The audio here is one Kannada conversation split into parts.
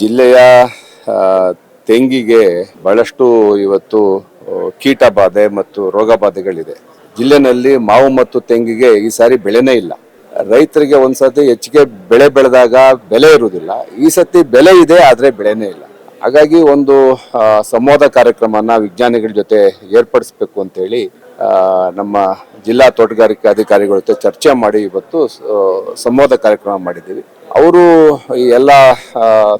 ಜಿಲ್ಲೆಯ ತೆಂಗಿಗೆ ಬಹಳಷ್ಟು ಇವತ್ತು ಕೀಟ ಬಾಧೆ ಮತ್ತು ರೋಗ ಬಾಧೆಗಳಿದೆ. ಜಿಲ್ಲೆನಲ್ಲಿ ಮಾವು ಮತ್ತು ತೆಂಗಿಗೆ ಈ ಸಾರಿ ಬೆಳೆನೇ ಇಲ್ಲ. ರೈತರಿಗೆ ಒಂದ್ಸತಿ ಹೆಚ್ಚಿಗೆ ಬೆಳೆ ಬೆಳೆದಾಗ ಬೆಲೆ ಇರುವುದಿಲ್ಲ. ಈ ಸತಿ ಬೆಲೆ ಇದೆ, ಆದರೆ ಬೆಳೆನೇ ಇಲ್ಲ. ಹಾಗಾಗಿ ಒಂದು ಸಂವಾದ ಕಾರ್ಯಕ್ರಮನ ವಿಜ್ಞಾನಿಗಳ ಜೊತೆ ಏರ್ಪಡಿಸ್ಬೇಕು ಅಂತೇಳಿ ನಮ್ಮ ಜಿಲ್ಲಾ ತೋಟಗಾರಿಕೆ ಅಧಿಕಾರಿಗಳ ಜೊತೆ ಚರ್ಚೆ ಮಾಡಿ ಇವತ್ತು ಸಂವಾದ ಕಾರ್ಯಕ್ರಮ ಮಾಡಿದ್ದೀವಿ. ಅವರು ಈ ಎಲ್ಲ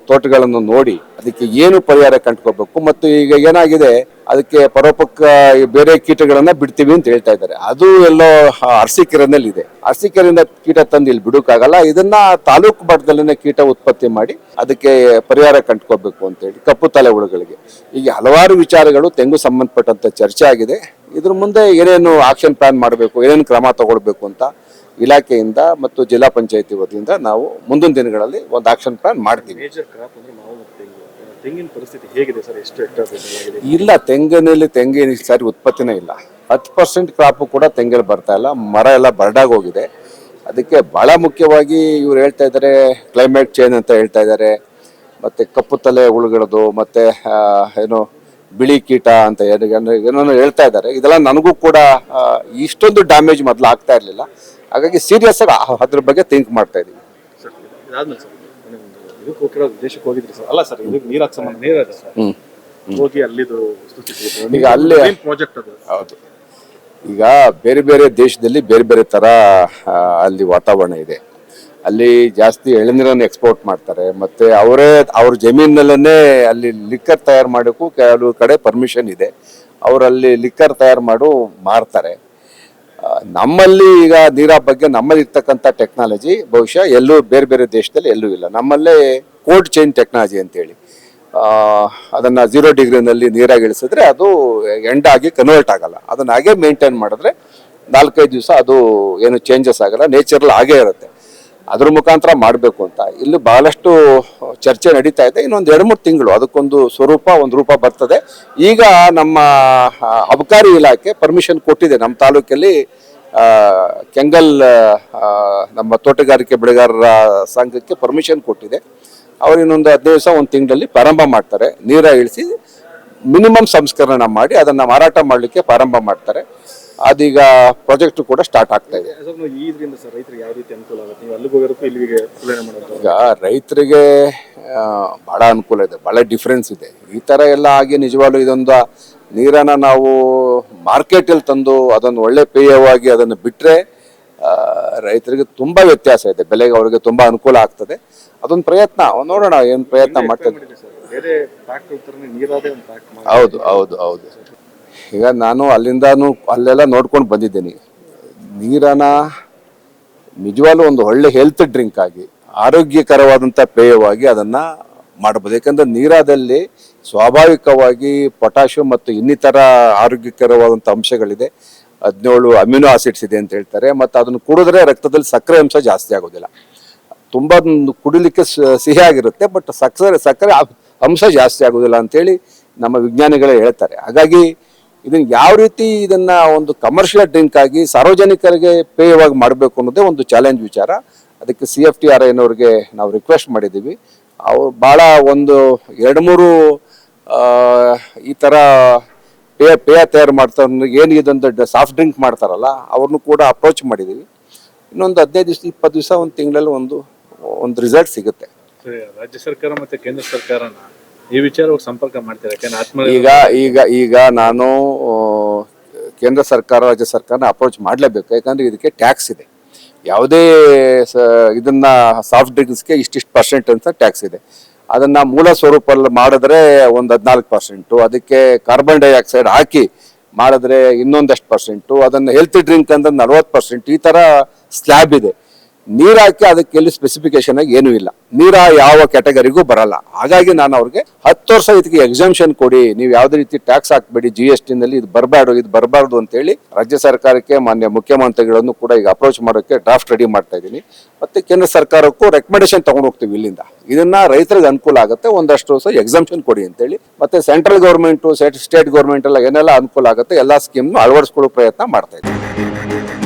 ತೋಟಗಳನ್ನು ನೋಡಿ ಅದಕ್ಕೆ ಏನು ಪರಿಹಾರ ಕಂಡುಕೋಬೇಕು ಮತ್ತು ಈಗ ಏನಾಗಿದೆ, ಅದಕ್ಕೆ ಪರೋಪಕ್ಕ ಬೇರೆ ಕೀಟಗಳನ್ನ ಬಿಡ್ತೀವಿ ಅಂತ ಹೇಳ್ತಾ ಇದ್ದಾರೆ. ಅದು ಎಲ್ಲೋ ಅರಸೀಕೆರೆನಲ್ಲಿ ಇದೆ ಅರಸೀಕೆರೆಯಿಂದ ಕೀಟ ತಂದು ಇಲ್ಲಿ ಬಿಡೋಕ್ಕಾಗಲ್ಲ. ಇದನ್ನ ತಾಲೂಕು ಮಟ್ಟದಲ್ಲಿನೇ ಕೀಟ ಉತ್ಪತ್ತಿ ಮಾಡಿ ಅದಕ್ಕೆ ಪರಿಹಾರ ಕಂಡುಕೋಬೇಕು ಅಂತೇಳಿ ಕಪ್ಪು ತಲೆ ಹುಳುಗಳಿಗೆ. ಈಗ ಹಲವಾರು ವಿಚಾರಗಳು ತೆಂಗು ಸಂಬಂಧಪಟ್ಟಂತ ಚರ್ಚೆ ಆಗಿದೆ. ಇದ್ರ ಮುಂದೆ ಏನೇನು ಆಕ್ಷನ್ ಪ್ಲಾನ್ ಮಾಡಬೇಕು, ಏನೇನು ಕ್ರಮ ತಗೊಳ್ಬೇಕು ಅಂತ ಇಲಾಖೆಯಿಂದ ಮತ್ತು ಜಿಲ್ಲಾ ಪಂಚಾಯತಿ ವತಿಯಿಂದ ನಾವು ಮುಂದಿನ ದಿನಗಳಲ್ಲಿ ಒಂದು ಆಕ್ಷನ್ ಪ್ಲಾನ್ ಮಾಡ್ತೀವಿ. ತೆಂಗಿನ ಪರಿಸ್ಥಿತಿ ಹೇಗಿದೆ ಸರ್? ಎಷ್ಟು ಹೆಕ್ಟೇರ್ ಇಲ್ಲ ತೆಂಗಿನಲ್ಲಿ ತೆಂಗಿನ ಸರಿ ಸಾರಿ ಉತ್ಪತ್ತಿನೇ ಇಲ್ಲ. ಹತ್ತು ಪರ್ಸೆಂಟ್ ಕ್ರಾಪು ಕೂಡ ತೆಂಗಲ್ಲಿ ಬರ್ತಾ ಇಲ್ಲ. ಮರ ಎಲ್ಲ ಬರ್ಡಾಗಿ ಹೋಗಿದೆ. ಅದಕ್ಕೆ ಬಹಳ ಮುಖ್ಯವಾಗಿ ಇವ್ರು ಹೇಳ್ತಾ ಇದ್ದಾರೆ ಕ್ಲೈಮೇಟ್ ಚೇಂಜ್ ಅಂತ ಹೇಳ್ತಾ ಇದ್ದಾರೆ ಮತ್ತೆ ಕಪ್ಪು ತಲೆ ಉಳ್ಗಿಡೋದು ಮತ್ತೆ ಏನು ಬಿಳಿ ಕೀಟ ಅಂತ ಏನೋ ಹೇಳ್ತಾ ಇದ್ದಾರೆ. ಇದೆಲ್ಲ ನನಗೂ ಕೂಡ ಇಷ್ಟೊಂದು ಡ್ಯಾಮೇಜ್ ಮೊದಲು ಆಗ್ತಾ ಇರಲಿಲ್ಲ. ಹಾಗಾಗಿ ಸೀರಿಯಸ್ ಆಗಿ ಅದ್ರ ಬಗ್ಗೆ ಥಿಂಕ್ ಮಾಡ್ತಾ ಇದೀವಿ ಸರ್ ಇದಾದ್ಮೇಲೆ ಸರ್ ಒಂದು ಇದಕ್ಕೆ ಹೋಗಿರೋ ದೇಶಕ್ಕೆ ಹೋಗಿದ್ರಿ ಸರ್. ಅಲ್ಲ ಸರ್ ಇದಕ್ಕೆ ನೀರು ಸಂಬಂಧ ನೀರು ಸರ್. ಹ್ಮ್ ಹೋಗಿ ಅಲ್ಲಿದು ವಸ್ತುಸ್ಥಿತಿ ಈಗ ಅಲ್ಲಿ- ಪ್ರಾಜೆಕ್ಟ್ ಅದು. ಹೌದು. ಈಗ ಬೇರೆ ಬೇರೆ ದೇಶದಲ್ಲಿ ಬೇರೆ ಬೇರೆ ತರ ಅಲ್ಲಿ ವಾತಾವರಣ ಇದೆ. ಅಲ್ಲಿ ಜಾಸ್ತಿ ಎಳನೀರನ್ನು ಎಕ್ಸ್ಪೋರ್ಟ್ ಮಾಡ್ತಾರೆ. ಮತ್ತೆ ಅವರೇ, ಅವ್ರ ಜಮೀನಲ್ಲೇ ಅಲ್ಲಿ ಲಿಕ್ಕರ್ ತಯಾರು ಮಾಡೋಕ್ಕೂ ಕೆಲವು ಕಡೆ ಪರ್ಮಿಷನ್ ಇದೆ. ಅವರಲ್ಲಿ ಲಿಕ್ಕರ್ ತಯಾರು ಮಾಡು ಮಾರ್ತಾರೆ. ನಮ್ಮಲ್ಲಿ ಈಗ ನೀರ ಬಗ್ಗೆ ನಮ್ಮಲ್ಲಿ ಇರ್ತಕ್ಕಂಥ ಟೆಕ್ನಾಲಜಿ ಬಹುಶಃ ಎಲ್ಲೂ ಬೇರೆ ಬೇರೆ ದೇಶದಲ್ಲಿ ಎಲ್ಲೂ ಇಲ್ಲ. ನಮ್ಮಲ್ಲೇ ಕೋಲ್ಡ್ ಚೈನ್ ಟೆಕ್ನಾಲಜಿ ಅಂತೇಳಿ. ಅದನ್ನು ಝೀರೋ ಡಿಗ್ರಿನಲ್ಲಿ ನೀರಾಗಿ ಇಳಿಸಿದ್ರೆ ಅದು ಎಂಡಾಗಿ ಕನ್ವರ್ಟ್ ಆಗಲ್ಲ. ಅದನ್ನ ಹಾಗೆ ಮೇಂಟೈನ್ ಮಾಡಿದ್ರೆ ನಾಲ್ಕೈದು ದಿವಸ ಅದು ಏನು ಚೇಂಜಸ್ ಆಗಲ್ಲ. ನೇಚರಲ್ ಹಾಗೇ ಇರುತ್ತೆ. ಅದ್ರ ಮುಖಾಂತರ ಮಾಡಬೇಕು ಅಂತ. ಇಲ್ಲಿ ಬಹಳಷ್ಟು ಚರ್ಚೆ ನಡೀತಾ ಇದೆ. ಇನ್ನೊಂದು ಎರಡು ಮೂರು ತಿಂಗಳು ಅದಕ್ಕೊಂದು ಸ್ವರೂಪ, ಒಂದು ರೂಪ ಬರ್ತದೆ. ಈಗ ನಮ್ಮ ಅಬಕಾರಿ ಇಲಾಖೆ ಪರ್ಮಿಷನ್ ಕೊಟ್ಟಿದೆ ನಮ್ಮ ತಾಲೂಕಲ್ಲಿ ಕೆಂಗಲ್ ನಮ್ಮ ತೋಟಗಾರಿಕೆ ಬೆಳೆಗಾರರ ಸಂಘಕ್ಕೆ ಪರ್ಮಿಷನ್ ಕೊಟ್ಟಿದೆ. ಅವರು ಇನ್ನೊಂದು ಹದಿನೈದು ದಿವಸ, ಒಂದು ತಿಂಗಳಲ್ಲಿ ಪ್ರಾರಂಭ ಮಾಡ್ತಾರೆ. ನೀರ ಇಳಿಸಿ ಮಿನಿಮಮ್ ಸಂಸ್ಕರಣ ಮಾಡಿ ಅದನ್ನು ಮಾರಾಟ ಮಾಡಲಿಕ್ಕೆ ಪ್ರಾರಂಭ ಮಾಡ್ತಾರೆ. ಅದೀಗ ಪ್ರಾಜೆಕ್ಟ್ ಕೂಡ ಸ್ಟಾರ್ಟ್ ಆಗ್ತಾ ಇದೆ. ಈಗ ರೈತರಿಗೆ ಬಹಳ ಅನುಕೂಲ ಇದೆ ಬಹಳ ಡಿಫ್ರೆನ್ಸ್ ಇದೆ. ಈ ತರ ಎಲ್ಲ ಆಗಿ ನಿಜವಾಗ್ಲೂ ಇದೊಂದು ನೀರನ್ನ ನಾವು ಮಾರ್ಕೆಟಲ್ಲಿ ತಂದು ಅದನ್ನು ಒಳ್ಳೆ ಪೇಯವಾಗಿ ಅದನ್ನು ಬಿಟ್ಟರೆ ರೈತರಿಗೆ ತುಂಬಾ ವ್ಯತ್ಯಾಸ ಇದೆ ಬೆಲೆಗೆ ಅವರಿಗೆ ತುಂಬಾ ಅನುಕೂಲ ಆಗ್ತದೆ. ಅದೊಂದು ಪ್ರಯತ್ನ ನೋಡೋಣ ಏನ್ ಪ್ರಯತ್ನ ಮಾಡ್ತದೆ ಹೌದು ಹೌದು ಹೌದು. ಈಗ ನಾನು ಅಲ್ಲಿಂದನೂ ಅಲ್ಲೆಲ್ಲ ನೋಡ್ಕೊಂಡು ಬಂದಿದ್ದೀನಿ. ನೀರನ್ನ ನಿಜವಾಗ್ಲೂ ಒಂದು ಒಳ್ಳೆ ಹೆಲ್ತ್ ಡ್ರಿಂಕ್ ಆಗಿ ಆರೋಗ್ಯಕರವಾದಂಥ ಪೇಯವಾಗಿ ಅದನ್ನು ಮಾಡಬಹುದು. ಯಾಕಂದ್ರೆ ನೀರಾದಲ್ಲಿ ಸ್ವಾಭಾವಿಕವಾಗಿ ಪೊಟ್ಯಾಷಿಯಂ ಮತ್ತು ಇನ್ನಿತರ ಆರೋಗ್ಯಕರವಾದಂಥ ಅಂಶಗಳಿದೆ. ಹದಿನೇಳು ಅಮ್ಯುನೋ ಆಸಿಡ್ಸ್ ಇದೆ ಅಂತ ಹೇಳ್ತಾರೆ. ಮತ್ತು ಅದನ್ನು ಕುಡಿದ್ರೆ ರಕ್ತದಲ್ಲಿ ಸಕ್ಕರೆ ಅಂಶ ಜಾಸ್ತಿ ಆಗೋದಿಲ್ಲ. ತುಂಬ ಕುಡಿಲಿಕ್ಕೆ ಸಿಹಿ ಸಿಹಿಯಾಗಿರುತ್ತೆ ಬಟ್ ಸಕ್ಕರೆ ಸಕ್ಕರೆ ಅಂಶ ಜಾಸ್ತಿ ಆಗೋದಿಲ್ಲ ಅಂತೇಳಿ ನಮ್ಮ ವಿಜ್ಞಾನಿಗಳೇ ಹೇಳ್ತಾರೆ. ಹಾಗಾಗಿ ಇದನ್ನ ಯಾವ ರೀತಿ ಇದನ್ನ ಒಂದು ಕಮರ್ಷಿಯಲ್ ಡ್ರಿಂಕ್ ಆಗಿ ಸಾರ್ವಜನಿಕರಿಗೆ ಪೇಯವಾಗಿ ಮಾಡಬೇಕು ಅನ್ನೋದೇ ಒಂದು ಚಾಲೆಂಜ್ ವಿಚಾರ. ಅದಕ್ಕೆ ಸಿ ಎಫ್ ಟಿ ಆರ್ ಐನವ್ರಿಗೆ ನಾವು ರಿಕ್ವೆಸ್ಟ್ ಮಾಡಿದ್ದೀವಿ. ಅವ್ರು ಭಾಳ ಒಂದು ಎರಡು ಮೂರು ಈ ಥರ ಪೇಯ ಪೇಯ ತಯಾರು ಮಾಡ್ತಾರೆ ಏನು ಇದೊಂದು ಸಾಫ್ಟ್ ಡ್ರಿಂಕ್ ಮಾಡ್ತಾರಲ್ಲ ಅವ್ರನ್ನೂ ಕೂಡ ಅಪ್ರೋಚ್ ಮಾಡಿದ್ದೀವಿ. ಇನ್ನೊಂದು ಹದಿನೈದು ದಿವಸ, ಇಪ್ಪತ್ತು ದಿವಸ, ಒಂದು ತಿಂಗಳಲ್ಲಿ ಒಂದು ಒಂದು ರಿಸಲ್ಟ್ ಸಿಗುತ್ತೆ. ರಾಜ್ಯ ಸರ್ಕಾರ ಮತ್ತೆ ಕೇಂದ್ರ ಸರ್ಕಾರನ ಈ ವಿಚಾರವಾಗಿ ಸಂಪರ್ಕ ಮಾಡ್ತಾರೆ? ಯಾಕಂದ್ರೆ ಈಗ ಈಗ ಈಗ ನಾನು ಕೇಂದ್ರ ಸರ್ಕಾರ, ರಾಜ್ಯ ಸರ್ಕಾರನ ಅಪ್ರೋಚ್ ಮಾಡಲೇಬೇಕು. ಯಾಕಂದ್ರೆ ಇದಕ್ಕೆ ಟ್ಯಾಕ್ಸ್ ಇದೆ. ಯಾವುದೇ ಇದನ್ನ ಸಾಫ್ಟ್ ಡ್ರಿಂಕ್ಸ್ಗೆ ಇಷ್ಟಿಷ್ಟು ಪರ್ಸೆಂಟ್ ಅಂತ ಟ್ಯಾಕ್ಸ್ ಇದೆ. ಅದನ್ನ ಮೂಲ ಸ್ವರೂಪದಲ್ಲಿ ಮಾಡಿದ್ರೆ ಒಂದು ಹದಿನಾಲ್ಕು ಪರ್ಸೆಂಟು ಅದಕ್ಕೆ ಕಾರ್ಬನ್ ಡೈಆಕ್ಸೈಡ್ ಹಾಕಿ ಮಾಡಿದ್ರೆ ಇನ್ನೊಂದಷ್ಟು ಪರ್ಸೆಂಟು ಅದನ್ನ ಹೆಲ್ತ್ ಡ್ರಿಂಕ್ ಅಂದ್ರೆ ನಲ್ವತ್ತು ಪರ್ಸೆಂಟ್ ಈ ತರ ಸ್ಲ್ಯಾಬ್ ಇದೆ. ನೀರ್ ಹಾಕಿ ಅದಕ್ಕೆ ಎಲ್ಲಿ ಸ್ಪೆಸಿಫಿಕೇಶನ್ ಆಗಿ ಏನೂ ಇಲ್ಲ. ನೀರ ಯಾವ ಕ್ಯಾಟಗರಿಗೂ ಬರಲ್ಲ. ಹಾಗಾಗಿ ನಾನು ಅವ್ರಿಗೆ ಹತ್ತು ವರ್ಷ ಇದಕ್ಕೆ ಎಕ್ಸಾಮ್ಷನ್ ಕೊಡಿ. ನೀವು ಯಾವುದೇ ರೀತಿ ಟ್ಯಾಕ್ಸ್ ಹಾಕ್ಬೇಡಿ. ಜಿ ಎಸ್ ಟಿನಲ್ಲಿ ಇದು ಬರಬಾರ್ದು ಇದು ಬರಬಾರ್ದು ಅಂತೇಳಿ ರಾಜ್ಯ ಸರ್ಕಾರಕ್ಕೆ, ಮಾನ್ಯ ಮುಖ್ಯಮಂತ್ರಿಗಳನ್ನು ಕೂಡ ಈಗ ಅಪ್ರೋಚ್ ಮಾಡೋಕ್ಕೆ ಡ್ರಾಫ್ಟ್ ರೆಡಿ ಮಾಡ್ತಾ ಇದ್ದೀನಿ. ಮತ್ತೆ ಕೇಂದ್ರ ಸರ್ಕಾರಕ್ಕೂ ರೆಕಮೆಂಡೇಶನ್ ತಗೊಂಡು ಹೋಗ್ತೀವಿ ಇಲ್ಲಿಂದ. ಇದನ್ನ ರೈತರಿಗೆ ಅನುಕೂಲ ಆಗುತ್ತೆ. ಒಂದಷ್ಟು ವರ್ಷ ಎಕ್ಸಾಮ್ಷನ್ ಕೊಡಿ ಅಂತೇಳಿ ಮತ್ತೆ ಸೆಂಟ್ರಲ್ ಗೌರ್ಮೆಂಟು ಸ್ಟೇಟ್ ಗೌರ್ಮೆಂಟ್ ಎಲ್ಲ ಏನೆಲ್ಲ ಅನುಕೂಲ ಆಗುತ್ತೆ, ಎಲ್ಲ ಸ್ಕೀಮ್ ಅಳವಡಿಸ್ಕೊಳ್ಳೋ ಪ್ರಯತ್ನ ಮಾಡ್ತಾ ಇದ್ದೀವಿ